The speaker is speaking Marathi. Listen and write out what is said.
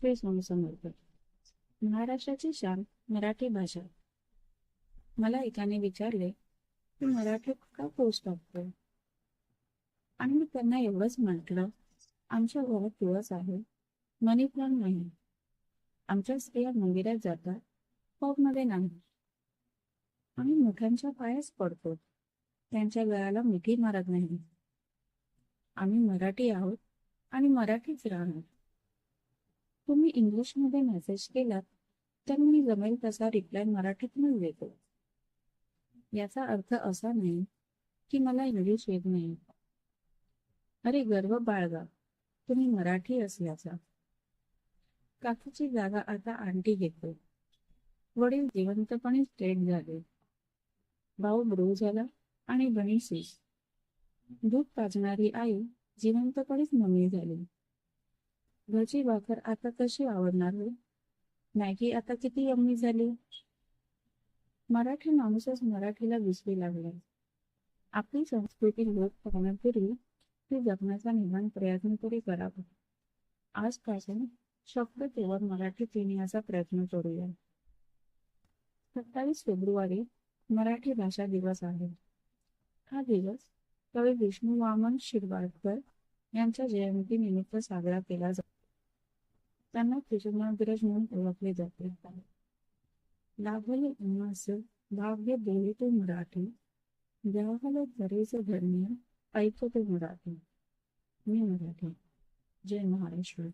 श्री स्वामी समर्थ महाराष्ट्राची शान मराठी भाषा. मला एकाने विचारले की मराठीत का पोस्ट टाकतो आणि मी त्यांना एवढंच म्हटलं आमच्या घरात दिवस आहे मनी प्लांट नाही. आमच्या स्त्रिया मंदिरात जातात पबमध्ये नाही. आम्ही मोठ्यांच्या पायाच पडतो. त्यांच्या गळ्याला मिठी मारत नाही. आम्ही मराठी आहोत आणि मराठीच राहणार. तुम्ही इंग्लिशमध्ये मेसेज केलात तर मी जमेल तसा रिप्लाय मराठीतूनच देतो याचा अर्थ असा नाही की मला इंग्लिश येत नाही. अरे गर्व बाळगा तुम्ही मराठी असल्याचा. काकीची जागा आता आंटी घेतो. वडील जिवंतपणे स्ट्रेट झाले. भाऊ ब्रू झाला आणि बहीण सीस दूध पाजणारी आई जिवंतपणेच मम्मी झाली. घरची भाकर आता कशी आवडणार हो मॅगी आता किती यम्मी झाली? मराठी माणूसच मराठीला विसरू लागला आपली संस्कृती लोक करण्यापूर्वी ती जगण्याचा निर्माण प्रयत्न तरी करावा. आजपासून शक्य तेव्हा मराठी पिण्याचा प्रयत्न करूया. सत्तावीस फेब्रुवारी मराठी भाषा दिवस आहे. हा दिवस कवी विष्णू वामन शिरवाडकर यांच्या जयंतीनिमित्त साजरा केला जातो. त्यांना कृष्णाग्रज म्हणून ओळखले जाते लाभले उन्हास भाग्य बोले तो मराठी देवाला जरेचे धरणे ऐकतो मराठी मी मराठी जय महाराष्ट्र